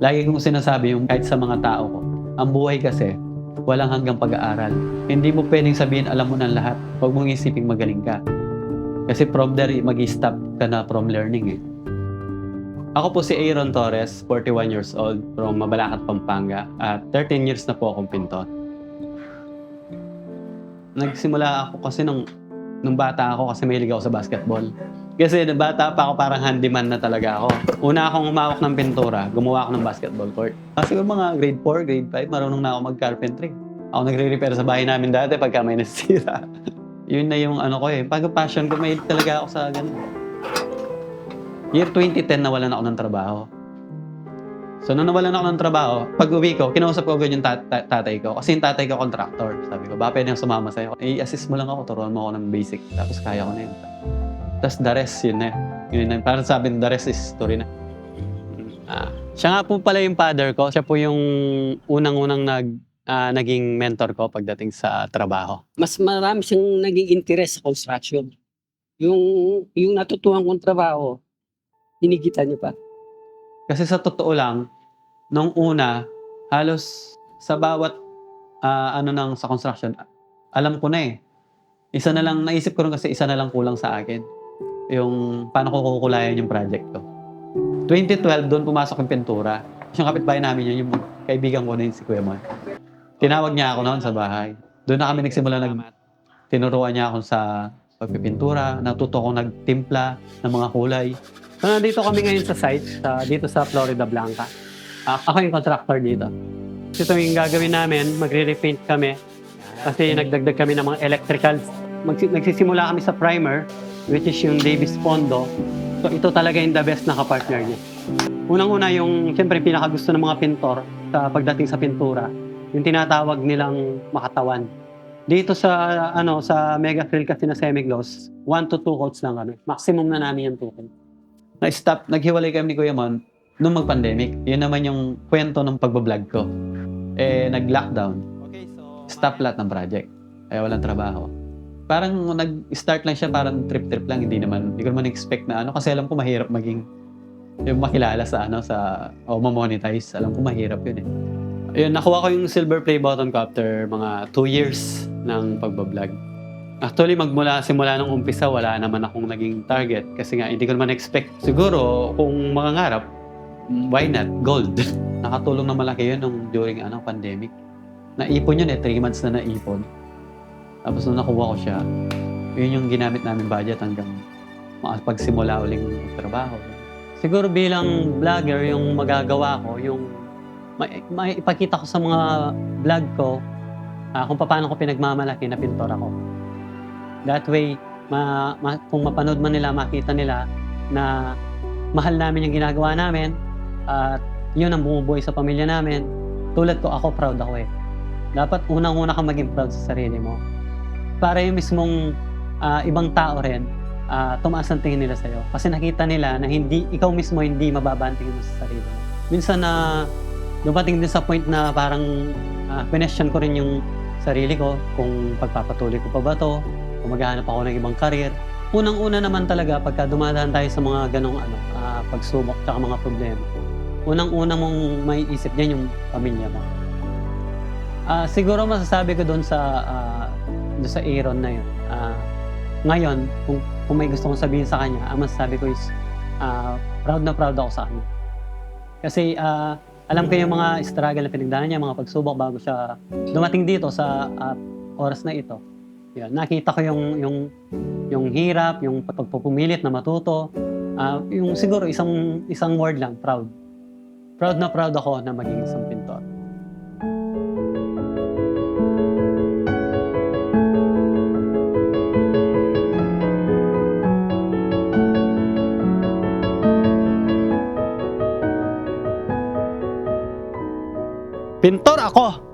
Lagi kong sinasabi yung kahit sa mga tao ko, ang buhay kasi, walang hanggang pag-aaral. Hindi mo pwedeng sabihin, alam mo ng lahat. Huwag mong isiping magaling ka. Kasi from there, mag stop ka na from learning eh. Ako po si Aaron Torres, 41 years old, from Mabalacat, Pampanga. At 13 years na po akong pintor. Nagsimula ako kasi nung, nung bata ako kasi mahilig ako sa basketball. Kasi bata pa ako parang handyman na talaga ako. Una akong humawak ng pintura, gumawa ako ng basketball court. Kasi mga grade 4, grade 5, marunong na ako mag-carpentry. Ako nagre-repair sa bahay namin dati pagka may nasira. Yun na yung ano ko eh. Pag passion ko, mahilig talaga ako sa ganun. Year 2010, nawalan ako ng trabaho. So, nung nawalan ako ng trabaho, pag uwi ko, kinausap ko agad yung tat- tat- tatay ko. Kasi yung tatay ko, contractor. Sabi ko, ba pwede sumama sa'yo? I-assist mo lang ako, turuan mo ako ng basic. Tapos kaya ko na yun. Tapos the rest, yun na. Yun na. Parang sabi, the rest is story na. Ah, siya nga po pala yung father ko. Siya po yung unang-unang nag, ah, naging mentor ko pagdating sa trabaho. Mas marami siyang naging interest sa construction. Yung, yung natutuhan kong trabaho, hinigitan niya pa. Kasi sa totoo lang, nung una, halos sa bawat ah, ano nang sa construction, alam ko na eh. Isa na lang, naisip ko rin kasi isa na lang kulang sa akin. Yung paano ko kukulayan yung project ko. 2012, doon pumasok yung pintura. Yung kapitbahay namin yun, yung kaibigan ko na yun si Kuya Mon. Tinawag niya ako noon sa bahay. Doon na kami nagsimula nag... Tinuruan niya ako sa pagpipintura. Natuto akong nagtimpla ng mga kulay. So, nandito kami ngayon sa site, sa, dito sa Florida Blanca. Ah, ako yung contractor dito. Ito yung gagawin namin, magre-repaint kami. Kasi nagdagdag kami ng mga electricals. Magsi- nagsisimula kami sa primer, which is yung Davis Pondo. So ito talaga yung the best na kapartner niya. Unang-una yung, siyempre, pinakagusto ng mga pintor sa pagdating sa pintura, yung tinatawag nilang makatawan. Dito sa ano sa Mega Acryl kasi na semi-gloss, 1 to 2 coats lang kami. Maximum na namin yung 2 coats na-stop, naghiwalay kami ni Kuya Mon nung mag-pandemic. Yun naman yung kwento ng pagbablog ko. Eh, nag-lockdown. Stop lahat ng project. Kaya walang trabaho. Parang nag-start lang siya, parang trip-trip lang. Hindi naman, hindi ko naman expect na ano. Kasi alam ko mahirap maging yung makilala sa ano, sa, o ma-monetize. Alam ko mahirap yun eh. Ayun, nakuha ko yung silver play button ko after mga 2 years ng pagbablog. Actually, magmula simula nung umpisa, wala naman akong naging target. Kasi nga, hindi ko naman expect. Siguro, kung mangangarap, why not? Gold. Nakatulong na malaki yun nung during ano, pandemic. Naipon yun eh, 3 months na naipon. Tapos nung nakuha ko siya, yun yung ginamit namin budget hanggang makapagsimula uling trabaho. Siguro bilang vlogger, yung magagawa ko, yung may, may ipakita ko sa mga vlog ko ah, kung paano ko pinagmamalaki na pintor ako. That way, ma, ma, kung mapanood man nila, makita nila na mahal namin yung ginagawa namin at yun ang bumubuhay sa pamilya namin. Tulad ko, ako proud ako eh. Dapat unang-una ka maging proud sa sarili mo. Para yung mismong ah, ibang tao rin, ah, tumaas ang tingin nila sa'yo. Kasi nakita nila na hindi, ikaw mismo hindi mababa ang tingin mo sa sarili mo. Minsan na dumating din sa point na parang uh, question ko rin yung sarili ko kung pagpapatuloy ko pa ba to, kung maghahanap ako ng ibang karir. Unang-una naman talaga pagka dumadaan tayo sa mga ganong ano, ah, pagsubok at mga problema. Unang-una mong may isip diyan yung pamilya mo. Ah, siguro masasabi ko doon sa ah, doon sa Aaron na yun. ah, ngayon, kung, kung may gusto kong sabihin sa kanya, ang masasabi ko is ah, proud na proud ako sa kanya. Kasi ah, alam ko yung mga struggle na pinagdaanan niya, mga pagsubok bago siya dumating dito sa ah, oras na ito. Yan, nakita ko yung yung yung hirap, yung pagpupumilit na matuto. Ah, yung siguro isang isang word lang, proud. Proud na proud ako na maging isang pintor. Pintor ako!